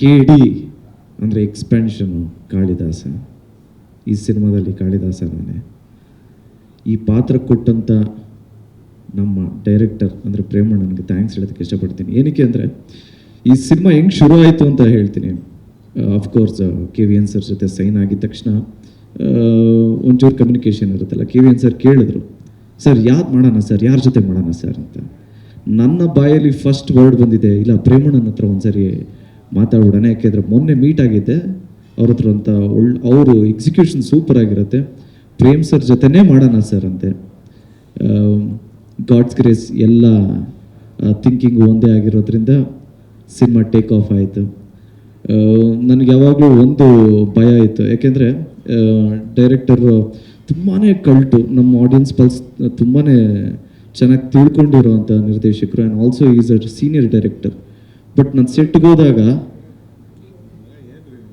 K D ಅಂದರೆ ಎಕ್ಸ್ಪ್ಯಾನ್ಷನು ಕಾಳಿದಾಸ. ಈ ಸಿನಿಮಾದಲ್ಲಿ ಕಾಳಿದಾಸ ನಾನೇ ಈ ಪಾತ್ರ ಕೊಟ್ಟಂಥ ನಮ್ಮ ಡೈರೆಕ್ಟರ್ ಅಂದರೆ ಪ್ರೇಮಣ್ಣನಿಗೆ ಥ್ಯಾಂಕ್ಸ್ ಹೇಳೋದಕ್ಕೆ ಇಷ್ಟಪಡ್ತೀನಿ. ಏನಕ್ಕೆ ಅಂದರೆ, ಈ ಸಿನಿಮಾ ಹೆಂಗೆ ಶುರು ಆಯಿತು ಅಂತ ಹೇಳ್ತೀನಿ. Of course K V N sir ಜೊತೆ ಸೈನ್ ಆಗಿದ ತಕ್ಷಣ ಒಂಚೂರು ಕಮ್ಯುನಿಕೇಷನ್ ಇರುತ್ತಲ್ಲ ಕೆ ವಿ ಎನ್ ಸರ್ ಕೇಳಿದ್ರು ಸರ್ ಯಾವ್ದು ಮಾಡೋಣ ಸರ್ ಯಾರ ಜೊತೆ ಮಾಡೋಣ ಸರ್ ಅಂತ. ನನ್ನ ಬಾಯಲ್ಲಿ ಫಸ್ಟ್ ವರ್ಡ್ ಬಂದಿದೆ, ಇಲ್ಲ, ಪ್ರೇಮಣ್ಣನ ಹತ್ರ ಒಂದ್ಸರಿ ಮಾತಾಡ್ಬಿಡೋಣ ಯಾಕೆಂದರೆ ಮೊನ್ನೆ ಮೀಟ್ ಆಗಿದ್ದೆ. ಅವ್ರ ಹತ್ರ ಅಂತ ಒಳ್ಳೆ ಅವರು ಎಕ್ಸಿಕ್ಯೂಷನ್ ಸೂಪರ್ ಆಗಿರುತ್ತೆ. ಪ್ರೇಮ್ ಸರ್ ಜೊತೆನೇ ಮಾಡೋಣ ಸರ್ ಅಂತೆ. ಗಾಡ್ಸ್ ಗ್ರೇಸ್ ಎಲ್ಲ ಥಿಂಕಿಂಗ್ ಒಂದೇ ಆಗಿರೋದ್ರಿಂದ ಸಿನಿಮಾ ಟೇಕ್ ಆಫ್ ಆಯಿತು. ನನಗೆ ಯಾವಾಗಲೂ ಒಂದು ಭಯ ಇತ್ತು. ಯಾಕೆಂದರೆ ಡೈರೆಕ್ಟರು ತುಂಬಾ ಕಲ್ಟು ನಮ್ಮ ಆಡಿಯನ್ಸ್ ಪಲ್ಸ್ ತುಂಬಾ ಚೆನ್ನಾಗಿ ತಿಳ್ಕೊಂಡಿರುವಂಥ ನಿರ್ದೇಶಕರು. And also is a senior director but ನಾನು ಸೆಟ್ಗೆ ಹೋದಾಗ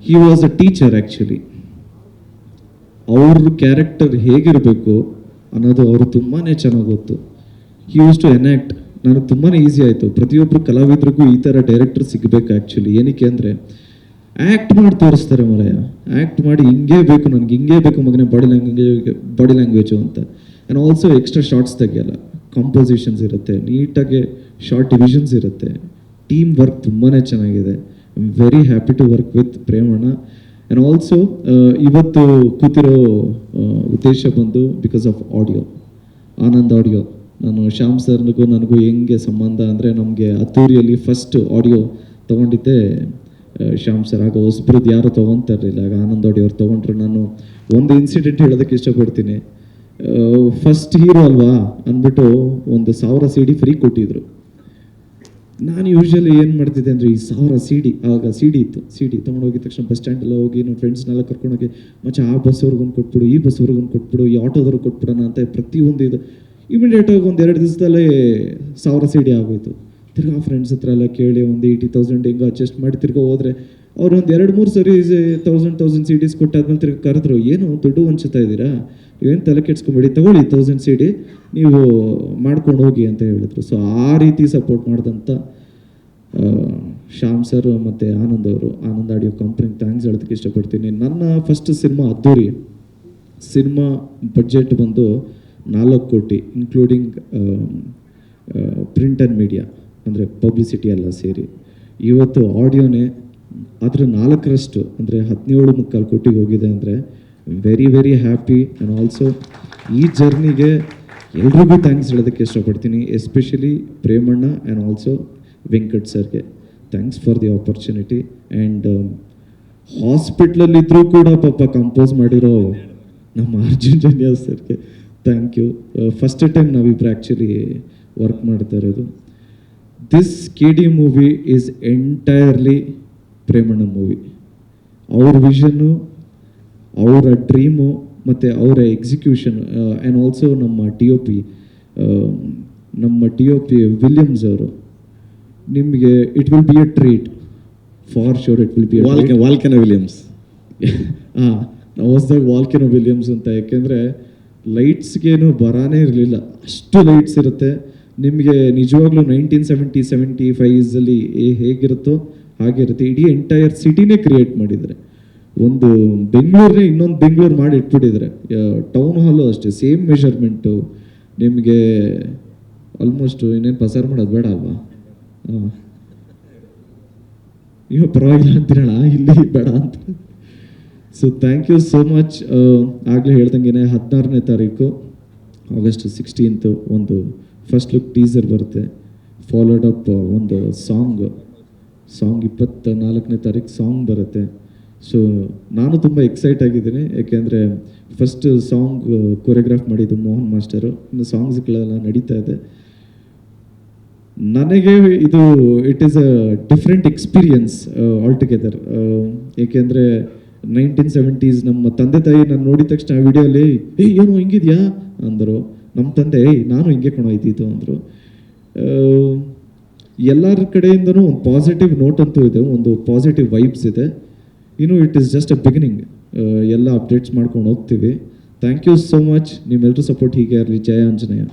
he was a teacher actually ಅವ್ರ ಕ್ಯಾರೆಕ್ಟರ್ ಹೇಗಿರಬೇಕು ಅನ್ನೋದು ಅವರು ತುಂಬಾ ಚೆನ್ನಾಗಿ ಗೊತ್ತು. ಹಿ ಯೂಸ್ ಟು ಎನ್ಯಾಕ್ಟ್ ನನಗೆ ತುಂಬಾ ಈಸಿ ಆಯಿತು. ಪ್ರತಿಯೊಬ್ಬರು ಕಲಾವಿದ್ರಿಗೂ ಈ ಥರ ಡೈರೆಕ್ಟರ್ ಸಿಗಬೇಕು ಆ್ಯಕ್ಚುಲಿ ಏನಕ್ಕೆ ಅಂದರೆ ಆ್ಯಕ್ಟ್ ಮಾಡಿ ತೋರಿಸ್ತಾರೆ ಮರೆಯ. ಆ್ಯಕ್ಟ್ ಮಾಡಿ ಹಿಂಗೇ ಬೇಕು, ನನಗೆ ಹಿಂಗೆ ಬೇಕು ಮಗನೇ ಬಾಡಿ ಲ್ಯಾಂಗ್ವೇಜ್ ಬಾಡಿ ಲ್ಯಾಂಗ್ವೇಜು ಅಂತ. ಆ್ಯಂಡ್ ಆಲ್ಸೋ ಎಕ್ಸ್ಟ್ರಾ ಶಾರ್ಟ್ಸ್ ತೆಗೆಯಲ್ಲ. ಕಾಂಪೋಸಿಷನ್ಸ್ ಇರುತ್ತೆ, ನೀಟಾಗಿ ಶಾರ್ಟ್ ಡಿವಿಷನ್ಸ್ ಇರುತ್ತೆ. ಟೀಮ್ ವರ್ಕ್ ತುಂಬಾ ಚೆನ್ನಾಗಿದೆ. I am very happy to work with Premanna and also ಇವತ್ತು ಕೂತಿರೋ ಆ, ಉದ್ದೇಶ ಬಂದು because of audio Anand audio ನಾನು ಶ್ಯಾಮ್ ಸರ್ನಿಗೂ ನನಗೂ ಹೆಂಗೆ ಸಂಬಂಧ ಅಂದರೆ ನಮಗೆ ಅತ್ತೂರಿಯಲ್ಲಿ ಫಸ್ಟ್ ಆಡಿಯೋ ತೊಗೊಂಡಿದ್ದೆ ಶ್ಯಾಮ್ ಸರ್. ಆಗ ಹೊಸಬ್ರದ್ದು ಯಾರು ತೊಗೊತಾ ಇರಲಿಲ್ಲ ಆಗ ಆನಂದ್ ಆಡಿಯೋ ಅವ್ರು ತೊಗೊಂಡ್ರು. ನಾನು ಒಂದು ಇನ್ಸಿಡೆಂಟ್ ಹೇಳೋದಕ್ಕೆ ಇಷ್ಟಪಡ್ತೀನಿ. ಫಸ್ಟ್ ಹೀರೋ ಅಲ್ವಾ? ಅಂದ್ಬಿಟ್ಟು ಒಂದು ಸಾವಿರ ಸಿ ಡಿ ಫ್ರೀ ಕೊಟ್ಟಿದ್ರು. ನಾನು ಯೂಶ್ವಲಿ ಏನು ಮಾಡ್ತಿದ್ದೆ ಅಂದರೆ ಈ ಸಾವಿರ ಸಿ ಡಿ ಆಗ ಸಿ ಡಿ ಇತ್ತು. ಸಿ ಡಿ ತೊಗೊಂಡೋಗಿದ ತಕ್ಷಣ ಬಸ್ ಸ್ಟ್ಯಾಂಡೆಲ್ಲ ಹೋಗಿ ನಮ್ಮ ಫ್ರೆಂಡ್ಸ್ನೆಲ್ಲ ಕರ್ಕೊಂಡೋಗಿ, ಮಚ್ಚ, ಆ ಬಸ್ವರೆಗೊಂದು ಕೊಟ್ಬಿಡು, ಈ ಬಸ್ವರೆಗೊಂದು ಕೊಟ್ಬಿಡು, ಈ ಆಟೋದವ್ರಿಗೆ ಕೊಟ್ಬಿಡೋಣ ಅಂತ ಪ್ರತಿಯೊಂದು ಇದು. ಇಮಿಡಿಯೇಟಾಗಿ ಒಂದು ಎರಡು ದಿವಸದಲ್ಲೇ ಸಾವಿರ ಸಿ ಡಿ ಆಗೋಯ್ತು. ತಿರ್ಗಾ ಫ್ರೆಂಡ್ಸ್ ಹತ್ರ ಎಲ್ಲ ಕೇಳಿ ಒಂದು ಏಯ್ಟಿ ತೌಸಂಡ್ ಹೆಂಗೋ ಅಡ್ಜಸ್ಟ್ ಮಾಡಿ ತಿರ್ಗಾ ಹೋದ್ರೆ ಅವ್ರು ಒಂದು ಎರಡು ಮೂರು ಸರಿ ತೌಸಂಡ್ ತೌಸಂಡ್ ಸಿ ಡಿಸ್ ಕೊಟ್ಟಾದ್ಮೇಲೆ ಕರೆದ್ರು, ಏನು ದುಡ್ಡು ಹೊಂಚುತ್ತಾ ಇದ್ದೀರಾ? ನೀವೇನು ತಲೆ ಕೆಡ್ಸ್ಕೊಂಬೇಡಿ, ತಗೊಳ್ಳಿ ತೌಸಂಡ್ ಸಿ ಡಿ ನೀವು ಮಾಡ್ಕೊಂಡು ಹೋಗಿ ಅಂತ ಹೇಳಿದ್ರು. ಸೊ ಆ ರೀತಿ ಸಪೋರ್ಟ್ ಮಾಡಿದಂಥ ಶ್ಯಾಮ್ ಸರ್ ಮತ್ತು ಆನಂದ್ ಅವರು, ಆನಂದ್ ಆಡಿಯೋ ಕಂಪ್ನಿ ಥ್ಯಾಂಕ್ಸ್ ಹೇಳೋದಕ್ಕೆ ಇಷ್ಟಪಡ್ತೀನಿ. ನನ್ನ first cinema Addhuri. Cinema budget ಬಂದು ನಾಲ್ಕು ಕೋಟಿ ಇನ್ಕ್ಲೂಡಿಂಗ್ ಪ್ರಿಂಟ್ ಆ್ಯಂಡ್ ಮೀಡಿಯಾ ಅಂದರೆ ಪಬ್ಲಿಸಿಟಿ ಎಲ್ಲ ಸೇರಿ. ಇವತ್ತು ಆಡಿಯೋನೇ ಅದರ ನಾಲ್ಕರಷ್ಟು, ಅಂದರೆ ಹದಿನೇಳು ಮುಕ್ಕಾಲು ಕೋಟಿಗೆ ಹೋಗಿದೆ ಅಂದರೆ very very happy and also ಈ ಜರ್ನಿಗೆ ಎಲ್ರಿಗೂ ಥ್ಯಾಂಕ್ಸ್ ಹೇಳೋದಕ್ಕೆ ಇಷ್ಟಪಡ್ತೀನಿ especially Premanna and also Venkat ಸರ್ಗೆ. Thanks for the opportunity and ಹಾಸ್ಪಿಟ್ಲಲ್ಲಿದ್ದರೂ ಕೂಡ ಪಾಪ ಕಂಪೋಸ್ ಮಾಡಿರೋ ನಮ್ಮ ಅರ್ಜುನ್ ಜನ್ಯಾ ಸರ್ಗೆ ಥ್ಯಾಂಕ್ ಯು ಫಸ್ಟ್ ಟೈಮ್ ನಾವಿಬ್ಬರು ಆ್ಯಕ್ಚುಲಿ ವರ್ಕ್ ಮಾಡ್ತಾ ಇರೋದು. This K D movie is entirely Premanna movie. ಅವ್ರ ವಿಷನ್ನು ಅವರ ಡ್ರೀಮು ಮತ್ತು ಅವರ ಎಕ್ಸಿಕ್ಯೂಷನ್ ಆ್ಯಂಡ್ ಆಲ್ಸೋ ನಮ್ಮ ಟಿ ಒ ಪಿ ನಮ್ಮ ಟಿ ಒ ಪಿ ವಿಲಿಯಮ್ಸ್ ಅವರು. ನಿಮಗೆ it will be a treat for sure it will be ವಾಲ್ಕೆ ವಾಲ್ಕೆನ ವಿಲಿಯಮ್ಸ್ ಹಾಂ ನಾವು ಹೊಸದಾಗ ವಾಲ್ಕೆನ ವಿಲಿಯಮ್ಸ್ ಅಂತ. ಯಾಕೆಂದರೆ ಲೈಟ್ಸ್ಗೇನು ಬರಾನೇ ಇರಲಿಲ್ಲ. ಅಷ್ಟು ಲೈಟ್ಸ್ ಇರುತ್ತೆ. ನಿಮಗೆ ನಿಜವಾಗ್ಲೂ ನೈನ್ಟೀನ್ ಸೆವೆಂಟಿ ಸೆವೆಂಟಿ ಫೈವ್ಸಲ್ಲಿ ಹೇಗಿರುತ್ತೋ ಹಾಗೆ ಇರುತ್ತೆ. ಇಡೀ ಎಂಟೈರ್ ಸಿಟಿನೇ ಕ್ರಿಯೇಟ್ ಮಾಡಿದರೆ ಒಂದು ಬೆಂಗಳೂರನ್ನೇ ಇನ್ನೊಂದು ಬೆಂಗಳೂರು ಮಾಡಿ ಇಟ್ಬಿಟ್ಟಿದ್ರೆ ಟೌನ್ ಹಾಲು ಅಷ್ಟೇ ಸೇಮ್ ಮೆಷರ್ಮೆಂಟು ನಿಮಗೆ ಆಲ್ಮೋಸ್ಟ್ ಇನ್ನೇನು ಪಸಾರ ಮಾಡೋದು ಬೇಡ ಅಲ್ವಾ? ಹಾಂ. ನೀವು ಪರವಾಗಿಲ್ಲ ಅಂತೀರಣ ಇಲ್ಲಿ ಬೇಡ ಅಂತ. So thank you so much ಆಗಲೇ ಹೇಳ್ದಂಗೆ ಹದಿನಾರನೇ ತಾರೀಕು ಆಗಸ್ಟ್ ಸಿಕ್ಸ್ಟೀನ್ತು ಒಂದು ಫಸ್ಟ್ ಲುಕ್ ಟೀಸರ್ ಬರುತ್ತೆ. ಫಾಲೋಡ್ ಅಪ್ ಒಂದು ಸಾಂಗ್ ಸಾಂಗ್ ಇಪ್ಪತ್ತ ನಾಲ್ಕನೇ ತಾರೀಕು ಸಾಂಗ್ ಬರುತ್ತೆ. ಸೊ ನಾನು ತುಂಬ ಎಕ್ಸೈಟ್ ಆಗಿದ್ದೀನಿ. ಯಾಕೆಂದರೆ ಫಸ್ಟ್ ಸಾಂಗ್ ಕೊರಿಯೋಗ್ರಾಫ್ ಮಾಡಿದ್ದು ಮೋಹನ್ ಮಾಸ್ಟರು ಇನ್ನು ಸಾಂಗ್ಸ್ಗಳೆಲ್ಲ ನಡೀತಾ ಇದೆ. ನನಗೆ ಇದು it is a different experience all together ಏಕೆಂದರೆ ನೈನ್ಟೀನ್ ಸೆವೆಂಟೀಸ್ ನಮ್ಮ ತಂದೆ ತಾಯಿ ನಾನು ನೋಡಿದ ತಕ್ಷಣ ಆ ವಿಡಿಯೋಲಿ, ಏಯ್, ಏನು ಹಿಂಗಿದ್ಯಾ? ಅಂದರು. ನಮ್ಮ ತಂದೆ, ಏಯ್, ನಾನು ಹಿಂಗೆ ಕಣೋ ಅಂದರು. ಎಲ್ಲರ ಕಡೆಯಿಂದನೂ ಒಂದು ಪಾಸಿಟಿವ್ ನೋಟ್ ಅಂತೂ ಇದೆ, ಒಂದು ಪಾಸಿಟಿವ್ ವೈಬ್ಸ್ ಇದೆ. ಇನ್ನು it is just a beginning ಎಲ್ಲ ಅಪ್ಡೇಟ್ಸ್ ಮಾಡ್ಕೊಂಡು ಹೋಗ್ತೀವಿ. ಥ್ಯಾಂಕ್ ಯು ಸೋ ಮಚ್ ನಿಮ್ಮೆಲ್ಲರೂ ಸಪೋರ್ಟ್ ಹೀಗೆ ಇರಲಿ. ಜಯ ಆಂಜನೇಯ.